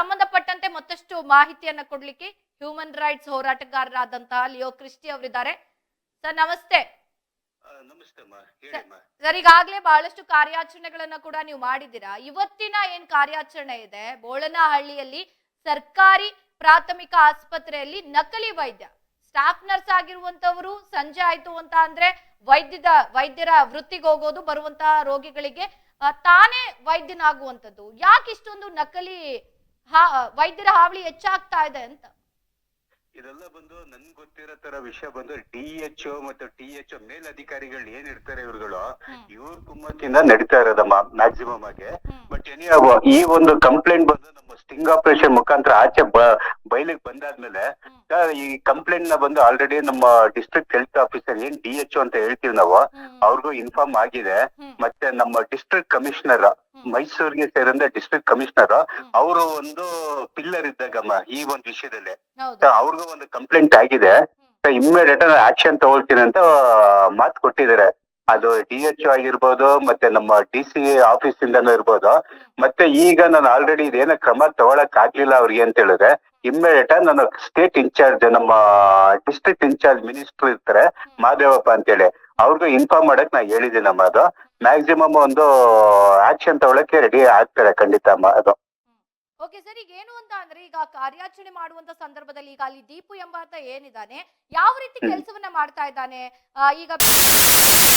ಸಂಬಂಧಪಟ್ಟಂತೆ ಮತ್ತಷ್ಟು ಮಾಹಿತಿಯನ್ನ ಕೊಡ್ಲಿಕ್ಕೆ ಹ್ಯೂಮನ್ ರೈಟ್ಸ್ ಹೋರಾಟಗಾರರಾದಂತಹ ಲಿಯೋ ಕ್ರಿಸ್ಟಿ ಅವರಿದ್ದಾರೆ. ಸರ್ ನಮಸ್ತೆ. ಸರ್ ಈಗಾಗಲೇ ಬಹಳಷ್ಟು ಕಾರ್ಯಾಚರಣೆಗಳನ್ನ ಕೂಡ ನೀವು ಮಾಡಿದ್ದೀರಾ? ಇವತ್ತಿನ ಏನ್ ಕಾರ್ಯಾಚರಣೆ ಇದೆ? ಬೋಳನಹಳ್ಳಿಯಲ್ಲಿ ಸರ್ಕಾರಿ ಪ್ರಾಥಮಿಕ ಆಸ್ಪತ್ರೆಯಲ್ಲಿ ನಕಲಿ ವೈದ್ಯ. ಸ್ಟಾಫ್ ನರ್ಸ್ ಆಗಿರುವಂತವರು ಸಂಜೆ ಆಯ್ತು ಅಂತ ಅಂದ್ರೆ ವೈದ್ಯದ ವೈದ್ಯರ ವೃತ್ತಿಗೆ ಹೋಗೋದು ಬರುವಂತಹ ರೋಗಿಗಳಿಗೆ ತಾನೇ ವೈದ್ಯನಾಗುವಂಥದ್ದು. ಯಾಕೆ ಇಷ್ಟೊಂದು ನಕಲಿ ಹಾ ವೈದ್ಯರ ಹಾವಳಿ ಹೆಚ್ಚಾಗ್ತಾ ಇದೆ ಅಂತ. ಇದೆಲ್ಲ ಬಂದು ನನ್ ಗೊತ್ತಿರೋ ತರ ವಿಷಯ ಬಂದು ಡಿ ಎಚ್ ಮತ್ತು ಟಿ ಎಚ್ ಮೇಲಧಿಕಾರಿಗಳು ಏನ್ ಇರ್ತಾರೆ ಇವ್ರುಗಳು. ಇವ್ರ ಕುಮ್ಮಕ್ಕಿಂದ ನಡೀತಾ ಇರೋದಮ್ಮ ಮ್ಯಾಕ್ಸಿಮಮ್ ಆಗಿ. ಬಟ್ ಎನಿ ಈ ಒಂದು ಕಂಪ್ಲೇಂಟ್ ಬಂದು ನಮ್ಮ ಸ್ಟಿಂಗ್ ಆಪರೇಷನ್ ಮುಖಾಂತರ ಆಚೆ ಬಯಲಿಗೆ ಬಂದಾದ್ಮೇಲೆ ಈ ಕಂಪ್ಲೇಂಟ್ನ ಬಂದು ಆಲ್ರೆಡಿ ನಮ್ಮ ಡಿಸ್ಟ್ರಿಕ್ಟ್ ಹೆಲ್ತ್ ಆಫೀಸರ್ ಏನ್ ಡಿ ಎಚ್ ಅಂತ ಹೇಳ್ತೀವಿ ನಾವು. ಅವ್ರಿಗೂ ಇನ್ಫಾರ್ಮ್ ಆಗಿದೆ. ಮತ್ತೆ ನಮ್ಮ ಡಿಸ್ಟ್ರಿಕ್ಟ್ ಕಮಿಷನರ್ ಮೈಸೂರಿಗೆ ಸೇರಿದ ಡಿಸ್ಟ್ರಿಕ್ಟ್ ಕಮಿಷನರ್ ಅವರು ಒಂದು ಪಿಲ್ಲರ್ ಇದ್ದಾಗಮ್ಮ ಈ ಒಂದು ವಿಷಯದಲ್ಲಿ. ಅವ್ರಿಗೂ ಒಂದು ಕಂಪ್ಲೇಂಟ್ ಆಗಿದೆ. ಇಮ್ಮಿಡಿಯೇಟ್ ಆಕ್ಷನ್ ತಗೊಳ್ತೀನಿ ಅಂತ ಮಾತು ಕೊಟ್ಟಿದ್ದಾರೆ. ಅದು ಡಿ ಎಚ್ ಆಗಿರ್ಬೋದು ಮತ್ತೆ ನಮ್ಮ ಡಿ ಸಿ ಆಫೀಸ್ ಇಂದ ಇರ್ಬೋದು ಮತ್ತೆ ಈಗ ನಾನು ಆಲ್ರೆಡಿ ಇದೇನ ಕ್ರಮ ತಗೊಳಕ್ ಆಗ್ಲಿಲ್ಲ ಅವ್ರಿಗೆ ಅಂತ ಹೇಳಿದ್ರೆ ಇಮ್ಮಿಡಿಯೇಟ್ ನಾನು ಸ್ಟೇಟ್ ಇನ್ಚಾರ್ಜ್ ನಮ್ಮ ಡಿಸ್ಟ್ರಿಕ್ಟ್ ಇನ್ಚಾರ್ಜ್ ಮಿನಿಸ್ಟರ್ ಇರ್ತಾರೆ ಮಾದೇವಪ್ಪ ಅಂತೇಳಿ. ಅವ್ರಿಗೂ ಇನ್ಫಾರ್ಮ್ ಮಾಡಕ್ ನಾ ಹೇಳಿದ್ದೀನಮ್ಮ ಅದು. ಮ್ಯಾಕ್ಸಿಮಮ್ ಒಂದು ಆಕ್ಷನ್ ತಗೊಳಕ್ಕೆ ರೆಡಿ ಆಗ್ತಾರೆ ಖಂಡಿತ ಅಮ್ಮ ಅದು. ಓಕೆ ಸರ್ ಈಗ ಏನು ಅಂತ ಅಂದ್ರೆ ಈಗ ಕಾರ್ಯಾಚರಣೆ ಮಾಡುವಂತ ಸಂದರ್ಭದಲ್ಲಿ ಈಗ ಅಲ್ಲಿ ದೀಪು ಎಂಬಾತ ಏನಿದ್ದಾನೆ ಯಾವ ರೀತಿ ಹ್ಮ್. ಕೆಲಸವನ್ನ ಮಾಡ್ತಾ ಇದ್ದಾನೆ? ಆ, ಈಗ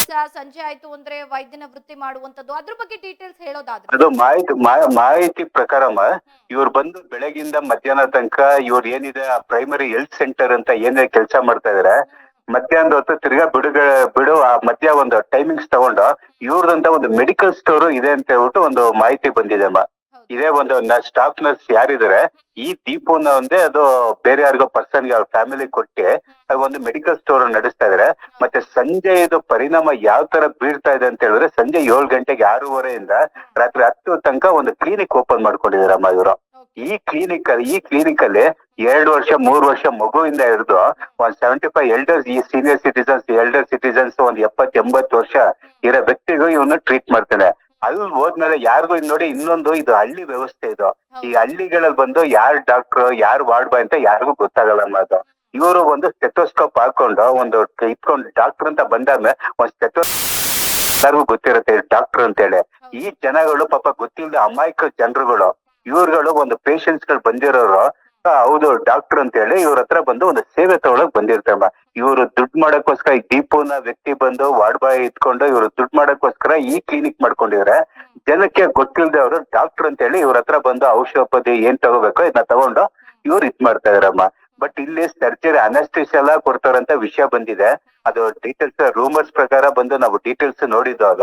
ಸ- ಸಂಜೆ ಆಯ್ತು ಅಂದ್ರೆ ವೈದ್ಯನ ವೃತ್ತಿ ಮಾಡುವಂತದ್ದು ಅದ್ರ ಬಗ್ಗೆ ಡೀಟೇಲ್ಸ್ ಹೇಳೋದಾದ್ರೆ. ಅದು ಮಾಹಿತಿ ಮಾ- ಮಾಹಿತಿ ಪ್ರಕಾರಮ್ಮ ಇವ್ರು ಬಂದು ಬೆಳಗಿಂದ ಮಧ್ಯಾಹ್ನ ತನಕ ಇವ್ರು ಏನಿದೆ ಆ ಪ್ರೈಮರಿ ಹೆಲ್ತ್ ಸೆಂಟರ್ ಅಂತ ಏನೇ ಕೆಲಸ ಮಾಡ್ತಾ ಇದಾರೆ ಮಧ್ಯಾಹ್ನದ ಹೊತ್ತು ತಿರ್ಗಾ ಬಿಡುಗಡೆ ಬಿಡು ಆ ಮಧ್ಯ ಒಂದು ಟೈಮಿಂಗ್ಸ್ ತಗೊಂಡು ಇವ್ರದಂತ ಒಂದು ಮೆಡಿಕಲ್ ಸ್ಟೋರ್ ಇದೆ ಅಂತ ಹೇಳ್ಬಿಟ್ಟು ಒಂದು ಮಾಹಿತಿ ಬಂದಿದೆ ಅಮ್ಮ. ಇದೇ ಒಂದು ಸ್ಟಾಫ್ ನರ್ಸ್ ಯಾರಿದ್ರೆ ಈ ದೀಪವನ್ನ ಒಂದೇ ಅದು ಬೇರೆ ಯಾರಿಗೋ ಪರ್ಸನ್ಗೆ ಅವ್ರ ಫ್ಯಾಮಿಲಿ ಕೊಟ್ಟಿ ಅದು ಒಂದು ಮೆಡಿಕಲ್ ಸ್ಟೋರ್ ನಡೆಸ್ತಾ ಇದಾರೆ ಮತ್ತೆ ಸಂಜೆ ಇದು ಪರಿಣಾಮ ಯಾವ ತರ ಬೀಳ್ತಾ ಇದೆ ಅಂತ ಹೇಳಿದ್ರೆ ಸಂಜೆ ಏಳು ಗಂಟೆಗೆ ಆರೂವರೆಯಿಂದ ರಾತ್ರಿ ಹತ್ತು ತನಕ ಒಂದು ಕ್ಲಿನಿಕ್ ಓಪನ್ ಮಾಡ್ಕೊಂಡಿದಾರಮ್ಮ ಇವರು. ಈ ಕ್ಲಿನಿಕ್ ಅಲ್ಲಿ ಈ ಕ್ಲಿನಿಕ್ ಅಲ್ಲಿ ಎರಡು ವರ್ಷ ಮೂರು ವರ್ಷ ಮಗುವಿಂದ ಹಿಡಿದು ಒಂದ್ ಸೆವೆಂಟಿ ಫೈವ್ ಎಲ್ಡರ್ಸ್ ಈ ಸೀನಿಯರ್ ಸಿಟಿಸನ್ಸ್ ಎಲ್ಡರ್ ಸಿಟಿಸನ್ಸ್ ಒಂದ್ ಎಪ್ಪತ್ ಎಂಬತ್ತು ವರ್ಷ ಇರೋ ವ್ಯಕ್ತಿಗೂ ಇವನು ಟ್ರೀಟ್ ಮಾಡ್ತಾನೆ. ಅಲ್ಲಿ ಹೋದ್ಮೇಲೆ ಯಾರಿಗೂ ಇದ್ ನೋಡಿ ಇನ್ನೊಂದು ಇದು ಹಳ್ಳಿ ವ್ಯವಸ್ಥೆ ಇದು. ಈ ಹಳ್ಳಿಗಳಲ್ಲಿ ಬಂದು ಯಾರ್ ಡಾಕ್ಟರ್ ಯಾರು ವಾರ್ಡ್ ಬಾಯ್ ಅಂತ ಯಾರಿಗೂ ಗೊತ್ತಾಗಲ್ಲ ಅನ್ನೋದು. ಇವರು ಒಂದು ಸ್ಟೆಟೋಸ್ಕೋಪ್ ಹಾಕೊಂಡು ಒಂದು ಇಟ್ಕೊಂಡು ಡಾಕ್ಟರ್ ಅಂತ ಬಂದಾದ್ಮೇಲೆ ಒಂದ್ ಸ್ಟೆಟೋಸ್ ಎಲ್ಲರಿಗೂ ಗೊತ್ತಿರುತ್ತೆ ಡಾಕ್ಟರ್ ಅಂತೇಳಿ. ಈ ಜನಗಳು ಪಾಪ ಗೊತ್ತಿಲ್ಲದ ಅಮಾಯಕ ಜನರುಗಳು. ಇವ್ರುಗಳು ಒಂದು ಪೇಷಂಟ್ಸ್ಗಳು ಬಂದಿರೋರು ಹೌದು ಡಾಕ್ಟರ್ ಅಂತ ಹೇಳಿ ಇವ್ರ ಹತ್ರ ಬಂದು ಒಂದು ಸೇವೆ ತಗೊಳಕ್ ಬಂದಿರ್ತಮ್ಮ ಇವರು ದುಡ್ಡು ಮಾಡಕ್ಕೋಸ್ಕರ ಈ ದೀಪುನ ವ್ಯಕ್ತಿ ಬಂದು ವಾರ್ಡ್ ಬಾಯ್ ಇಟ್ಕೊಂಡು ಇವರು ದುಡ್ಡು ಮಾಡಕ್ಕೋಸ್ಕರ ಈ ಕ್ಲಿನಿಕ್ ಮಾಡ್ಕೊಂಡಿದ್ರೆ. ಜನಕ್ಕೆ ಗೊತ್ತಿಲ್ಲದೆ ಅವರು ಡಾಕ್ಟರ್ ಅಂತ ಹೇಳಿ ಇವ್ರ ಹತ್ರ ಬಂದು ಔಷಧೋಪದಿ ಏನ್ ತಗೋಬೇಕು ಇದನ್ನ ತಗೊಂಡು ಇವ್ರು ಇದ್ ಮಾಡ್ತಾ ಇದಾರಮ್ಮ. ಬಟ್ ಇಲ್ಲಿ ಸರ್ಜರಿ ಅನಸ್ಟಿಸ್ ಎಲ್ಲ ಕೊಡ್ತಾರಂತ ವಿಷಯ ಬಂದಿದೆ. ಅದು ಡೀಟೇಲ್ಸ್ ರೂಮರ್ಸ್ ಪ್ರಕಾರ ಬಂದು ನಾವು ಡೀಟೇಲ್ಸ್ ನೋಡಿದಾಗ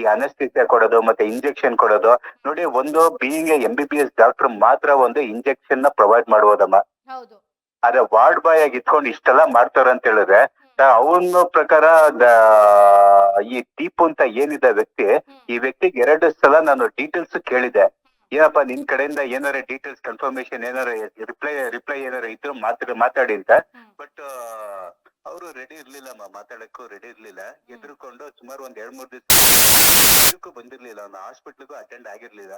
ಈ ಅನಸ್ಟಿಸಿಯಾ ಕೊಡೋದು ಮತ್ತೆ ಇಂಜೆಕ್ಷನ್ ಕೊಡೋದು ನೋಡಿ ಒಂದು being M B B S doctor ಮಾತ್ರ ಒಂದು ಇಂಜೆಕ್ಷನ್ನ ಪ್ರೊವೈಡ್ ಮಾಡುವುದಮ್ಮ ಆದ್ರೆ ವಾರ್ಡ್ ಬಾಯ್ ಆಗಿ ಇಟ್ಕೊಂಡು ಇಷ್ಟೆಲ್ಲ ಮಾಡ್ತಾರ ಅಂತ ಹೇಳಿದ್ರೆ ಅವನ ಪ್ರಕಾರ ಈ ದೀಪು ಅಂತ ಏನಿದೆ ವ್ಯಕ್ತಿ ಈ ವ್ಯಕ್ತಿಗೆ ಎರಡು ಸಲ ನಾನು ಡೀಟೇಲ್ಸ್ ಕೇಳಿದೆ. ಏನಪ್ಪ ನಿನ್ ಕಡೆಯಿಂದ ಏನಾರ ಡೀಟೇಲ್ಸ್ ಕನ್ಫರ್ಮೇಶನ್ ಏನಾರ ರಿಪ್ಲೈ ರಿಪ್ಲೈ ಏನಾರ ಇದ್ರು ಮಾತಾಡಿ ಮಾತಾಡಿ ಅಂತ. ಬಟ್ ಅವರು ರೆಡಿ ಇರ್ಲಿಲ್ಲಮ್ಮ ಮಾತಾಡಕ್ಕೂ ರೆಡಿ ಇರ್ಲಿಲ್ಲ. ಎದುರುಕೊಂಡು ಸುಮಾರು ಒಂದ್ ಎರಡ್ ಮೂರ್ ದಿವಸ ಬಂದಿರ್ಲಿಲ್ಲ. ಅವ್ನು ಹಾಸ್ಪಿಟ್ಲಿಗೂ ಅಟೆಂಡ್ ಆಗಿರ್ಲಿಲ್ಲ.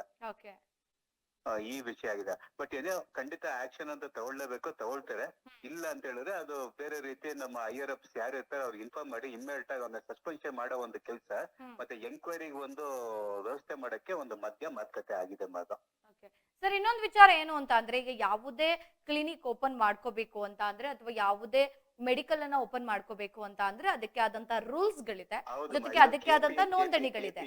ಈ ವಿಷಯ ಆಗಿದೆ. ಬಟ್ ಏನೋ ಖಂಡಿತ ಆಕ್ಷನ್ ಅಂತ ತಗೊಳ್ಳೇಬೇಕು ತಗೊಳ್ತಾರೆ. ಇಲ್ಲ ಅಂತ ಹೇಳಿದ್ರೆ ಅದು ಬೇರೆ ರೀತಿ ನಮ್ಮ ಐಆರ್ ಅಪ್ಸ್ ಯಾರು ಇರ್ತಾರೆ ಅವ್ರಿಗೆ ಇನ್ಫಾರ್ಮ್ ಮಾಡಿ ಇಮ್ಮಿಡಿಯೇಟ್ ಆಗಿ ಅವನ್ನ ಸಸ್ಪೆನ್ಷನ್ ಮಾಡೋ ಒಂದು ಕೆಲಸ ಮತ್ತೆ ಎಂಕ್ವೈರಿಗೆ ಒಂದು ವ್ಯವಸ್ಥೆ ಮಾಡಕ್ಕೆ ಒಂದು ಮಧ್ಯ ಮಾತುಕತೆ ಆಗಿದೆ ಮಾತು ಸರ್ ಇನ್ನೊಂದು ವಿಚಾರ ಏನು ಅಂತ ಅಂದ್ರೆ ಈಗ ಯಾವುದೇ ಕ್ಲಿನಿಕ್ ಓಪನ್ ಮಾಡ್ಕೋಬೇಕು ಅಂತ ಅಂದ್ರೆ ಅಥವಾ ಯಾವುದೇ ಮೆಡಿಕಲ್ ಅನ್ನ ಓಪನ್ ಮಾಡ್ಕೋಬೇಕು ಅಂತ ಅಂದ್ರೆ ಅದಕ್ಕೆ ಆದಂತ ರೂಲ್ಸ್ ಗಳಿದೆ ಜೊತೆಗೆ ಅದಕ್ಕೆ ಆದಂತ ನೋಂದಣಿಗಳಿದೆ.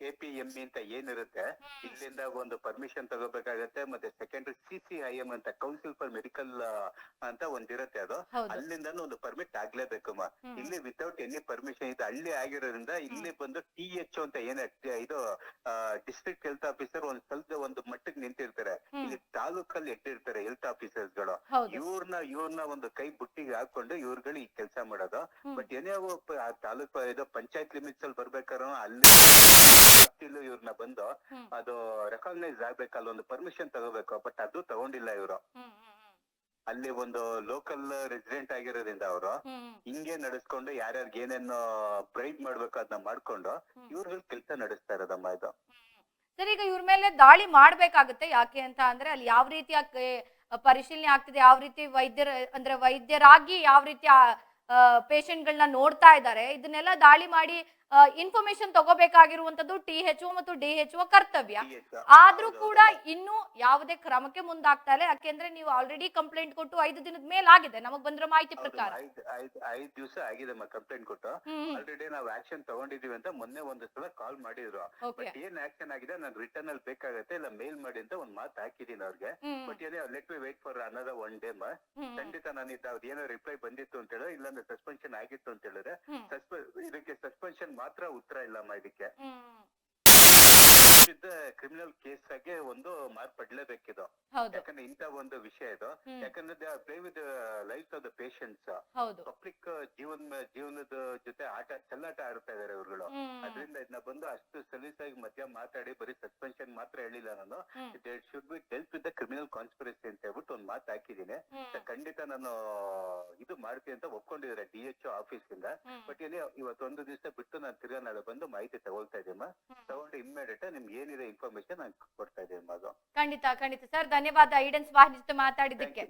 ಕೆಪಿಎಂಇ ಅಂತ ಏನಿರುತ್ತೆ ಇಲ್ಲಿಂದ ಒಂದು ಪರ್ಮಿಷನ್ ತಗೋಬೇಕಾಗತ್ತೆ ಮತ್ತೆ ಸೆಕೆಂಡ್ರಿ ಸಿಸಿಐಎಂ ಅಂತ ಕೌನ್ಸಿಲ್ ಫಾರ್ ಮೆಡಿಕಲ್ ಅಂತ ಒಂದಿರುತ್ತೆ ಅದು. ಅಲ್ಲಿಂದ ಒಂದು ಪರ್ಮಿಟ್ ಆಗ್ಲೇಬೇಕು. ಇಲ್ಲಿ ವಿತೌಟ್ ಎನಿ ಪರ್ಮಿಷನ್ ಇದು ಹಳ್ಳಿ ಆಗಿರೋದ್ರಿಂದ ಇಲ್ಲಿ ಬಂದು ಟಿ ಎಚ್ ಅಂತ ಏನ ಇದು ಡಿಸ್ಟ್ರಿಕ್ಟ್ ಹೆಲ್ತ್ ಆಫೀಸರ್ ಒಂದ್ ಸ್ವಲ್ಪ ಒಂದು ಮಟ್ಟಕ್ಕೆ ನಿಂತಿರ್ತಾರೆ. ಇಲ್ಲಿ ತಾಲೂಕಲ್ಲಿ ಎಟ್ಟಿರ್ತಾರೆ ಹೆಲ್ತ್ ಆಫೀಸರ್ಸ್ಗಳು. ಇವ್ರನ್ನ ಇವ್ರನ್ನ ಒಂದು ಕೈ ಬುಟ್ಟಿಗೆ ಹಾಕೊಂಡು ಇವ್ರುಗಳು ಈ ಕೆಲಸ ಮಾಡೋದು. ಬಟ್ ಏನೇ ಆ ತಾಲೂಕು ಇದು ಪಂಚಾಯತ್ ಲಿಮಿಟ್ಸ್ ಅಲ್ಲಿ ಬರ್ಬೇಕಾರ ಅಲ್ಲಿ ವ್ಯಾಪ್ತಿಲೂ ಇವ್ರನ್ನ ಬಂದು ಅದು ರೆಕಾಗ್ನೈಸ್ ಆಗ್ಬೇಕಲ್ಲ ಒಂದು ಪರ್ಮಿಷನ್ ತಗೋಬೇಕು. ಬಟ್ ಅದು ತಗೊಂಡಿಲ್ಲ ಇವರು. ಅಲ್ಲಿ ಒಂದು ಲೋಕಲ್ ರೆಸಿಡೆಂಟ್ ಆಗಿರೋದ್ರಿಂದ ಅವರು ಹಿಂಗೆ ನಡೆಸ್ಕೊಂಡು ಯಾರ್ಯಾರಿಗೆ ಏನೇನು ಬ್ರೈಡ್ ಮಾಡ್ಬೇಕು ಅದನ್ನ ಮಾಡ್ಕೊಂಡು. ಇವ್ರುಗಳು ಕೆಲಸ ನಡೆಸ್ತಾ ಇರೋದಮ್ಮ ಇದು. ಸರ್ ಈಗ ಇವ್ರ ಮೇಲೆ ದಾಳಿ ಮಾಡ್ಬೇಕಾಗುತ್ತೆ ಯಾಕೆ ಅಂತ ಅಂದ್ರೆ ಅಲ್ಲಿ ಯಾವ ರೀತಿಯ ಪರಿಶೀಲನೆ ಆಗ್ತಿದೆ. ಯಾವ ರೀತಿ ವೈದ್ಯರ, ಅಂದ್ರೆ ವೈದ್ಯರಾಗಿ ಯಾವ ರೀತಿ ಪೇಷಂಟ್ಗಳನ್ನ ನೋಡ್ತಾ ಇದ್ದಾರೆ. ಇದನ್ನೆಲ್ಲ ದಾಳಿ ಮಾಡಿ ಇನ್ಫಾರ್ಮೇಶನ್ ತಗೋಬೇಕಾಗಿರುವಂತದ್ದು ಟಿ ಹೆಚ್ ಒ ಮತ್ತು ಡಿ ಎಚ್ ಒ ಕರ್ತವ್ಯ. ಆದ್ರೂ ಕೂಡ ಇನ್ನು ಯಾವುದೇ ಕ್ರಮಕ್ಕೆ ಮುಂದಾಗ್ತಾ ಇಲ್ಲ. ಯಾಕೆಂದ್ರೆ ನೀವು ಆಲ್ರೆಡಿ ಕಂಪ್ಲೇಂಟ್ ಕೊಟ್ಟು ಐದು ದಿನದ ಮೇಲೆ ಆಗಿದೆ ನಮಗ್ ಬಂದಿರೋ ಮಾಹಿತಿ ಪ್ರಕಾರ. ಐದ್ ದಿವಸ ಆಗಿದೆ ಕಂಪ್ಲೇಂಟ್ ಕೊಟ್ಟು. ಆಲ್ರೆಡಿ ನಾವು ಆಕ್ಷನ್ ತಗೊಂಡಿದೀವಿ ಅಂತ ಮೊನ್ನೆ ಒಂದು ಸಲ ಕಾಲ್ ಮಾಡಿದ್ರು. ಬಟ್ ಏನ್ ಆಕ್ಷನ್ ಆಗಿದೆ? ನಾನು ರಿಟರ್ನ್ ಅಲ್ಲಿ ಬೇಕಾಗತ್ತೆ ಇಲ್ಲ ಮೇಲ್ ಮಾಡಿ ಅಂತ ಒಂದ್ ಮಾತು ಹಾಕಿದೀನಿ ಅವ್ರಿಗೆ. ಬಟ್ ಅದೇ let me wait for another one day ಮ. ಖಂಡಿತ ನಾನು ಇದ್ದ ಅವ್ರ ಏನೋ ರಿಪ್ಲೈ ಬಂದಿತ್ತು ಅಂತ ಹೇಳಿದ್ರೆ ಇಲ್ಲಾಂದ್ರೆ ಸಸ್ಪೆನ್ಷನ್ ಆಗಿತ್ತು ಅಂತ ಹೇಳಿದ್ರೆ ಇದಕ್ಕೆ ಸಸ್ಪೆನ್ಷನ್ ಮಾತ್ರ ಉತ್ತರ ಇಲ್ಲಮ್ಮ ಇದಕ್ಕೆ. ವಿರುದ್ಧ ಕ್ರಿಮಿನಲ್ ಕೇಸ್ ಆಗಿ ಒಂದು ಮಾರ್ಪಡ್ಲೇಬೇಕಿದು ಹೌದು. ಯಾಕಂದ್ರೆ ಇಂತ ಒಂದು ವಿಷಯ ಇದು. ಹ್ಮ್. ಯಾಕಂದ್ರೆ play with life of the patients ಹೌದು. ಪಬ್ಲಿಕ್ ಜೀವನ ಜೀವನದ ಜೊತೆ ಆಟ ಚೆಲ್ಲಾಟ ಆಡ್ತಾ ಇದಾರೆ ಇವ್ರುಗಳು. ಹ್ಮ್. ಅದರಿಂದ ಇದನ್ನ ಬಂದು ಅಷ್ಟು ಸಲೀಸಾಗಿ ಮಧ್ಯ ಮಾತಾಡಿ ಬರೀ ಸಸ್ಪೆನ್ಷನ್ ಮಾತ್ರ ಹೇಳಿಲ್ಲ ನಾನು. It should be dealt with the criminal conspiracy ಅಂತ ಹೇಳ್ಬಿಟ್ಟು ಒಂದು ಮಾತು ಹಾಕಿದ್ದೀನಿ. ಹ್ಮ್. ಖಂಡಿತ ನಾನು ಇದು ಮಾಡ್ತೀನಿ ಅಂತ ಒಪ್ಕೊಂಡಿದ್ದಾರೆ ಡಿ ಎಚ್ ಆಫೀಸ್ ಇಂದ ಹ್ಮ್. ಬಟ್ ಇಲ್ಲಿ ಇವತ್ತೊಂದು ದಿವಸ ಬಿಟ್ಟು ನಾನು ತಿರ್ಗಾ ನಾಳೆ ಬಂದು ಮಾಹಿತಿ ತಗೊಳ್ತಾ ಇದ್ದೀಮ್ಮ. ತಗೊಂಡು ಇಮ್ಮಿಡಿಯೇಟ್ ನಿಮ್ಗೆ ಏನಿದೆ ಇನ್ಫಾರ್ಮೇಶನ್ ಕೊಡ್ತಾ ಇದ್ದೀನಿ ಖಂಡಿತ ಖಂಡಿತ. ಸರ್ ಧನ್ಯವಾದ. ಐಡೆನ್ಸ್ ವಾಹಿನಿ ಜೊತೆ ಮಾತಾಡಿದ್ದಕ್ಕೆ.